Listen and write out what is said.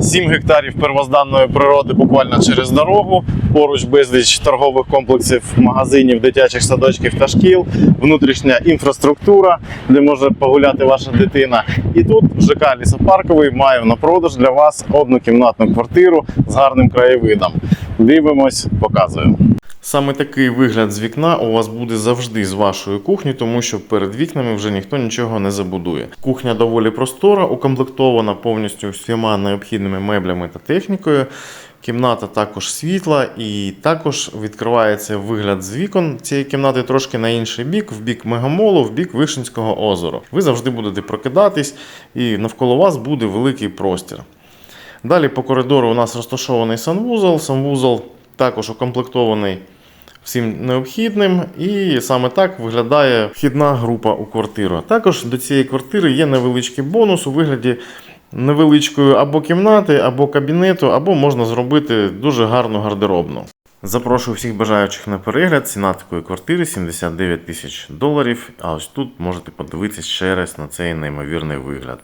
7 гектарів первозданної природи буквально через дорогу. Поруч безліч торгових комплексів, магазинів, дитячих садочків та шкіл, внутрішня інфраструктура, де може погуляти ваша дитина. І тут ЖК Лісопарковий має на продаж для вас однокімнатну квартиру з гарним краєвидом. Дивимось, показую. Саме такий вигляд з вікна у вас буде завжди з вашої кухні, тому що перед вікнами вже ніхто нічого не забудує. Кухня доволі простора, укомплектована повністю всіма необхідними меблями та технікою. Кімната також світла, і також відкривається вигляд з вікон цієї кімнати трошки на інший бік, в бік Мегамолу, в бік Вишинського озера. Ви завжди будете прокидатись, і навколо вас буде великий простір. Далі по коридору у нас розташований санвузол. Санвузол також укомплектований всім необхідним, і саме так виглядає вхідна група у квартиру. Також до цієї квартири є невеличкий бонус у вигляді невеличкої або кімнати, або кабінету, або можна зробити дуже гарну гардеробну. Запрошую всіх бажаючих на перегляд. Ціна такої квартири 79 тисяч доларів. А ось тут можете подивитися ще раз на цей неймовірний вигляд.